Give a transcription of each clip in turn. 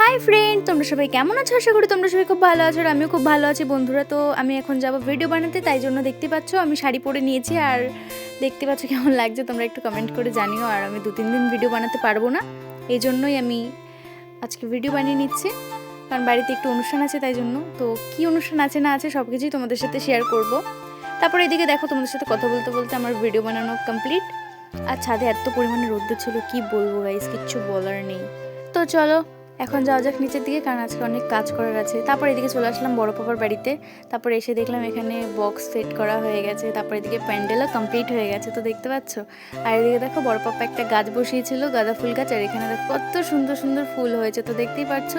Hi friend তোমরা সবাই কেমন আছো? আশা করি তোমরা সবাই খুব ভালো আছো আর আমিও খুব ভালো আছি। বন্ধুরা, তো আমি এখন যাব ভিডিও বানাতে, তাই জন্য দেখতে পাচ্ছ, আমি শাড়ি পরে নিয়েছি আর দেখতে পাচ্ছ কেমন লাগছে, তোমরা একটু কমেন্ট করে জানিও আর আমি দু তিন দিন ভিডিও বানাতে পারব না। এই জন্যই আমি আজকে ভিডিও বানিয়ে নিচ্ছি। কারণ বাড়িতে একটু অনুষ্ঠান আছে, তাই জন্য। তো কি অনুষ্ঠান আছে, না আছে, সব কিছুই তোমাদের সাথে শেয়ার করব। তারপরে এদিকে দেখো, তোমাদের সাথে কথা বলতে বলতে আমার ভিডিও বানানো কমপ্লিট আর ছাদে এত পরিমাণে রোদ্দুর ছিল, কি বলব গাইস কিচ্ছু বলার নেই। তো চলো এখন যাওয়া যাক নিচের দিকে, কারণ আজকে অনেক কাজ করার আছে। তারপর এদিকে চলে আসলাম বড় পাপার বাড়িতে। তারপরে এসে দেখলাম এখানে বক্স সেট করা হয়ে গেছে। তারপর এদিকে প্যান্ডেলও কমপ্লিট হয়ে গেছে, তো দেখতে পাচ্ছ? আর এদিকে দেখো বড় পাপা একটা গাছ বসিয়েছিল, গাঁদা ফুল গাছ, আর এখানে দেখো কত সুন্দর সুন্দর ফুল হয়েছে, তো দেখতেই পাচ্ছ?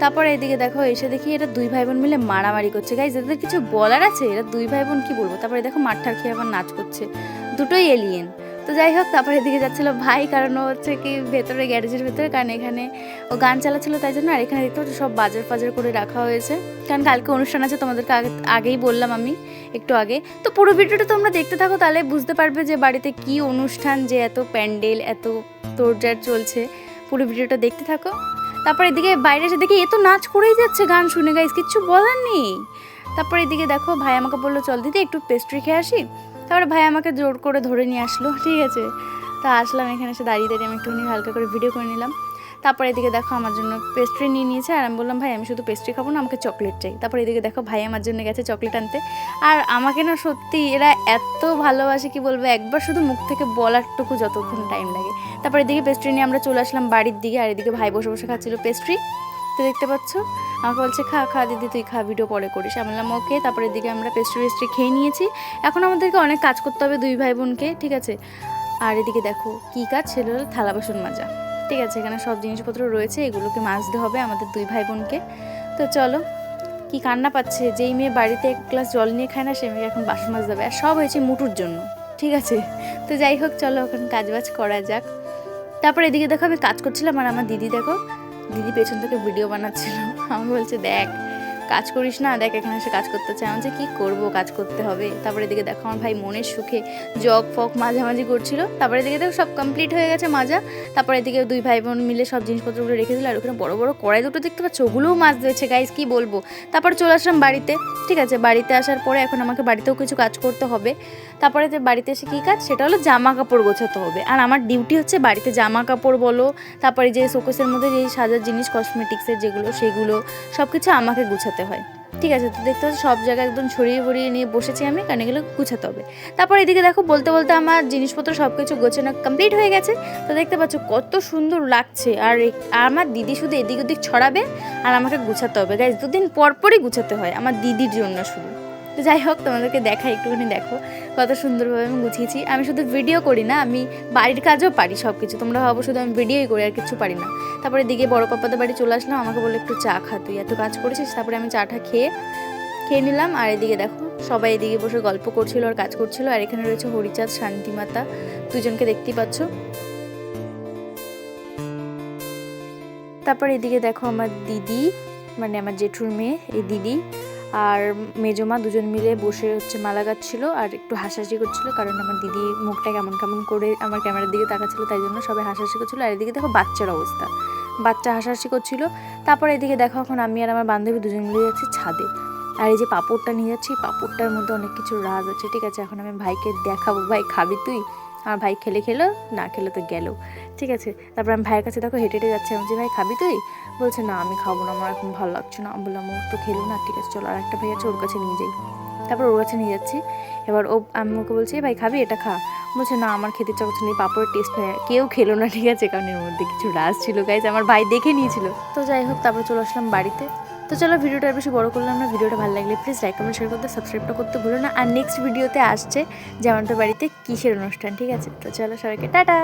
তারপর এদিকে দেখো এসে দেখি এটা দুই ভাই বোন মিলে মারামারি করছে। গাইজ এদের কিছু বলার আছে? এরা দুই ভাই বোন কি বলব? তারপরে দেখো মাঠটার খেয়ে আবার নাচ করছে। দুটোই এলিয়েন তো যাই হোক, তারপরে এদিকে যাচ্ছিল ভাই, কারণ হচ্ছে কি ভেতরে, গ্যারেজের ভেতরে, কারণ এখানে ও গান চালাচ্ছিল, তাই জন্য আর এখানে দেখতে পাচ্ছ সব বাজার ফাজার করে রাখা হয়েছে। কারণ কালকে অনুষ্ঠান আছে, তোমাদেরকে আগে, আগেই বললাম আমি একটু আগে। তো পুরো ভিডিওটা তোমরা দেখতে থাকো, তাহলে বুঝতে পারবে যে বাড়িতে কি অনুষ্ঠান, যে এত প্যান্ডেল, এত তোরজার চলছে। পুরো ভিডিওটা দেখতে থাকো। তারপর এদিকে বাইরে এসে দেখি, এ তো নাচ করেই যাচ্ছে গান শুনে গাইস কিচ্ছু বলার নেই। তারপর এদিকে দেখো, ভাই আমাকে বলল, চল দিদি, একটু পেস্ট্রি খেয়ে আসি। তারপরে ভাই আমাকে জোর করে ধরে নিয়ে আসলো, ঠিক আছে? তা আসলাম এখানে এসে দাঁড়িয়ে দাঁড়িয়ে আমি একটুখানি হালকা করে ভিডিও করে নিলাম। তারপর এদিকে দেখো আমার জন্য পেস্ট্রি নিয়ে নিয়েছে, আর আমি বললাম, ভাই, আমি শুধু পেস্ট্রি খাব না, আমাকে চকলেট চাই। তারপর এদিকে দেখো ভাই আমার জন্য গেছে চকলেট আনতে। আর আমাকে না সত্যি এরা এত ভালোবাসে, কি বলব, একবার শুধু মুখ থেকে বলারটুকু যতক্ষণ টাইম লাগে। তারপর এদিকে পেস্ট্রি নিয়ে আমরা চলে আসলাম বাড়ির দিকে, আর এদিকে ভাই বসে বসে খাচ্ছিল পেস্ট্রি তো দেখতে পাচ্ছ? আমাকে বলছে, খা খা, দিদি, তুই খা ভিডিও পরে করিস। আমি বললাম, ওকে। তারপরে এদিকে আমরা পেস্ট্রি পেস্ট্রি খেয়ে নিয়েছি। এখন আমাদেরকে অনেক কাজ করতে হবে দুই ভাই বোনকে ঠিক আছে? আর এদিকে দেখো, কী কাজ? হলো থালা বাসন মাজা, ঠিক আছে? এখানে সব জিনিসপত্র রয়েছে, এগুলোকে মাজতে হবে আমাদের দুই ভাই বোনকে তো চলো, কি কান্না পাচ্ছে? যেই মেয়ে বাড়িতে এক গ্লাস জল নিয়ে খায় না, সে মেয়ে এখন বাসন মাজতে হবে আর সব হয়েছে মুটুর জন্য, ঠিক আছে? তো যাই হোক, চলো এখন কাজ বাজ করা যাক। তারপর এদিকে দেখো আমি কাজ করছিলাম, আর আমার দিদি দেখো দিদি পেছন থেকে ভিডিও বানাচ্ছিল। আমি বলছে, দেখ, কাজ করিস না, দেখ এখানে এসে কাজ করতে চাই আমি যে কী করব? কাজ করতে হবে। তারপরে এদিকে দেখো, আমার ভাই মনের সুখে জগ ফক মাঝামাঝি করছিল। তারপরে এদিকে দেখো, সব কমপ্লিট হয়ে গেছে মাজা। তারপরে এদিকে দুই ভাই বোন মিলে সব জিনিসপত্রগুলো রেখে দিল। আর ওখানে বড় বড় কড়াই দুটো দেখতে পাচ্ছ? ওগুলোও মাছ দিয়েছে গাইজ কী বলব? তারপর চলে আসলাম বাড়িতে, ঠিক আছে? বাড়িতে আসার পরে এখন আমাকে বাড়িতেও কিছু কাজ করতে হবে। তারপরে যে বাড়িতে এসে কী কাজ? সেটা হলো জামা কাপড় গোছাতে হবে। আর আমার ডিউটি হচ্ছে বাড়িতে জামা কাপড় বলো, তারপরে যে শোকেসের মধ্যে যে সাজার জিনিস কসমেটিক্সের যেগুলো, সেগুলো সব কিছু আমাকে গুছাতে হয়। ঠিক আছে? তো দেখতে পাচ্ছি সব জায়গায় একদম ছড়িয়ে ভরিয়ে নিয়ে বসেছি আমি, কারণ এগুলো গুছাতে হবে। তারপর এদিকে দেখো, বলতে বলতে আমার জিনিসপত্র সব কিছু গোছানো কমপ্লিট হয়ে গেছে। তো দেখতে পাচ্ছ কত সুন্দর লাগছে। আর আমার দিদি শুধু এদিক ওদিক ছড়াবে, আর আমাকে গুছাতে হবে। গাইজ দুদিন পর পরই গুছাতে হয়, আমার দিদির জন্য শুধু। তো যাই হোক, তোমাদেরকে দেখাই, একটুখানি দেখো কত সুন্দরভাবে আমি গুছিয়েছি। আমি শুধু ভিডিও করি না, আমি বাড়ির কাজও পারি সব কিছু তোমরা ভাবো শুধু আমি ভিডিওই করি, আর কিছু পারি না। তারপরে দিকে বড় পাপাদের বাড়ি চলে আসলাম, আমাকে বলে একটু চা খা, তুই এত কাজ করেছিস? তারপরে আমি চাটা খেয়ে খেয়ে নিলাম। আর এদিকে দেখো, সবাই এদিকে বসে গল্প করছিল আর কাজ করছিল। আর এখানে রয়েছে হরিচাঁদ, শান্তিমাতা, দুজনকে দেখতেই পাচ্ছ। তারপর এদিকে দেখো আমার দিদি মানে আমার জেঠুর মেয়ে, এই দিদি। আর মেজমা দুজন মিলে বসে হচ্ছে মালা গাচ্ছিল আর একটু হাসাহাসি করছিল, কারণ আমার দিদি মুখটা কেমন কেমন করে আমার ক্যামেরার দিকে তাকাচ্ছিল, তাই জন্য সবাই হাসাহাসি করছিল। আর এদিকে দেখো বাচ্চার অবস্থা। বাচ্চা হাসাহাসি করছিল। তারপর এদিকে দেখো এখন আমি আর আমার বান্ধবী দুজন মিলে যাচ্ছি ছাদে। আর এই যে পাপড়টা নিয়ে যাচ্ছি, পাপড়টার মধ্যে অনেক কিছু রাজ আছে, ঠিক আছে? এখন আমি ভাইকে দেখাবো, ভাই খাবি তুই? আমার ভাই খেলে খেলো, না খেলে তো গেল। ঠিক আছে, তারপর আমি ভাইয়ের কাছে দেখো হেঁটে হেঁটে যাচ্ছি। আমি যে ভাই, খাবি তুই? বলছে, না, আমি খাব না, আমার এখন ভালো লাগছে না। আমি বললাম, ও তো খেলো না, ঠিক আছে, চলো আর একটা ভাই আছে ওর কাছে নিয়ে যাই। তারপর ওর কাছে নিয়ে যাচ্ছি। এবার ও, আমি ওকে বলছি, ভাই, খাবি? এটা খা। বলছে, না, আমার খেতে ইচ্ছা করছে না পাপড়ের টেস্ট নেই। কেউ খেলো না, ঠিক আছে, কারণ এর মধ্যে কিছু রাস ছিল গাইজ আমার ভাই দেখে নিয়েছিল। তো যাই হোক, তারপর চলে আসলাম বাড়িতে। তো চলো, ভিডিওটা আর বেশি বড় করলাম না, ভিডিওটা ভালো লাগলে প্লিজ লাইক কমেন্ট শেয়ার করতে সাবস্ক্রাইবটা করতে ভুলো না। আর নেক্সট ভিডিওতে আসছে আমাদের বাড়িতে কিসের অনুষ্ঠান, ঠিক আছে? তো চলো, সবাইকে টাটা!